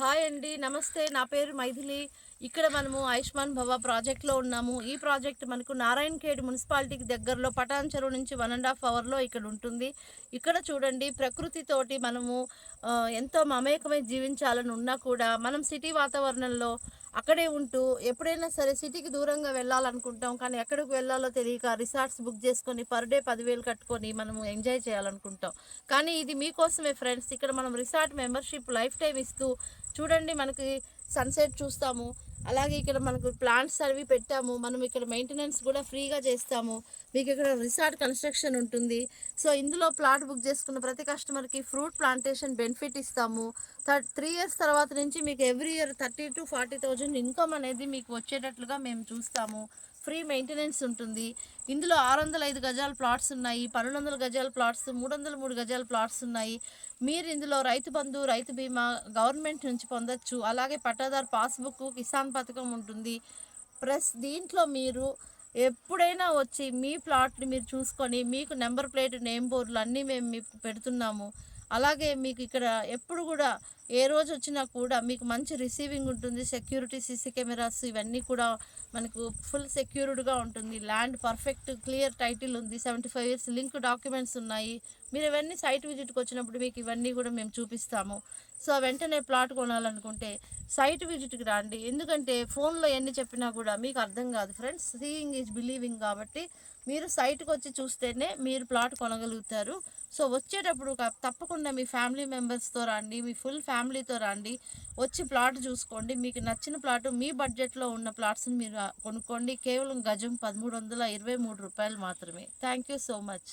Hi అండి నమస్తే. నా పేరు మైథిలి. ఇక్కడ మనము ఆయుష్మాన్ భవ ప్రాజెక్ట్లో ఉన్నాము. ఈ ప్రాజెక్ట్ మనకు నారాయణఖేడ్ మున్సిపాలిటీకి దగ్గరలో పటాన్ చెరువు నుంచి వన్ అండ్ హాఫ్ అవర్లో ఇక్కడ ఉంటుంది. ఇక్కడ చూడండి ప్రకృతితోటి మనము ఎంతో మమేకమై జీవించాలని ఉన్నా కూడా మనం సిటీ వాతావరణంలో అక్కడే ఉంటూ ఎప్పుడైనా సరే సిటీకి దూరంగా వెళ్ళాలనుకుంటాం. కానీ ఎక్కడికి వెళ్ళాలో తెలియక రిసార్ట్స్ బుక్ చేసుకొని పర్ డే పదివేలు కట్టుకొని మనము ఎంజాయ్ చేయాలనుకుంటాం. కానీ ఇది మీకోసమే ఫ్రెండ్స్. ఇక్కడ మనం రిసార్ట్ మెంబర్షిప్ లైఫ్ టైం ఇస్తూ చూడండి మనకి సన్సెట్ చూస్తాము. అలాగే ఇక్కడ మనకు ప్లాంట్స్ అవి పెట్టాము. మనం ఇక్కడ మెయింటెనెన్స్ కూడా ఫ్రీగా చేస్తాము. మీకు ఇక్కడ రిసార్ట్ కన్స్ట్రక్షన్ ఉంటుంది. సో ఇందులో ప్లాట్ బుక్ చేసుకున్న ప్రతి కస్టమర్కి ఫ్రూట్ ప్లాంటేషన్ బెనిఫిట్ ఇస్తాము. త్రీ ఇయర్స్ తర్వాత నుంచి మీకు every year thirty to forty thousand income అనేది మీకు వచ్చేటట్లుగా మేము చూస్తాము. ఫ్రీ మెయింటెనెన్స్ ఉంటుంది. ఇందులో ఆరు వందల ఐదు గజాల ప్లాట్స్ ఉన్నాయి. పన్నెండు వందల గజాల ప్లాట్స్ మూడు వందల మూడు గజాల ప్లాట్స్ ఉన్నాయి. మీరు ఇందులో రైతు బంధు రైతు బీమా గవర్నమెంట్ నుంచి పొందొచ్చు. అలాగే పట్టాదారు పాస్బుక్ కిసాన్ పథకం ఉంటుంది. ప్లస్ దీంట్లో మీరు ఎప్పుడైనా వచ్చి మీ ప్లాట్ని మీరు చూసుకొని మీకు నెంబర్ ప్లేట్ నేమ్ బోర్డులు అన్నీ మేము మీకు పెడుతున్నాము. అలాగే మీకు ఇక్కడ ఎప్పుడు కూడా ఏ రోజు వచ్చినా కూడా మీకు మంచి రిసీవింగ్ ఉంటుంది. సెక్యూరిటీ సీసీ కెమెరాస్ ఇవన్నీ కూడా మనకు ఫుల్ సెక్యూర్డ్గా ఉంటుంది. ల్యాండ్ పర్ఫెక్ట్ క్లియర్ టైటిల్ ఉంది. Seventy five years link documents ఉన్నాయి. మీరు ఇవన్నీ సైట్ విజిట్కి వచ్చినప్పుడు మీకు ఇవన్నీ కూడా మేము చూపిస్తాము. సో వెంటనే ప్లాట్ కొనాలనుకుంటే సైట్ విజిట్కి రండి. ఎందుకంటే ఫోన్లో ఎన్ని చెప్పినా కూడా మీకు అర్థం కాదు. ఫ్రెండ్స్ సీయింగ్ ఈజ్ బిలీవింగ్ కాబట్టి మీరు సైట్కి వచ్చి చూస్తేనే మీరు ప్లాట్ కొనగలుగుతారు. సో వచ్చేటప్పుడు తప్పకుండా మీ ఫ్యామిలీ మెంబర్స్తో రండి మీ ఫుల్ ఫ్యామిలీతో రండి. వచ్చి ప్లాట్ చూసుకోండి. మీకు నచ్చిన ప్లాట్ మీ బడ్జెట్లో ఉన్న ప్లాట్స్ని మీరు కొనుక్కోండి. కేవలం గజం పదమూడు వందల ఇరవై మూడు రూపాయలు మాత్రమే. Thank you so much.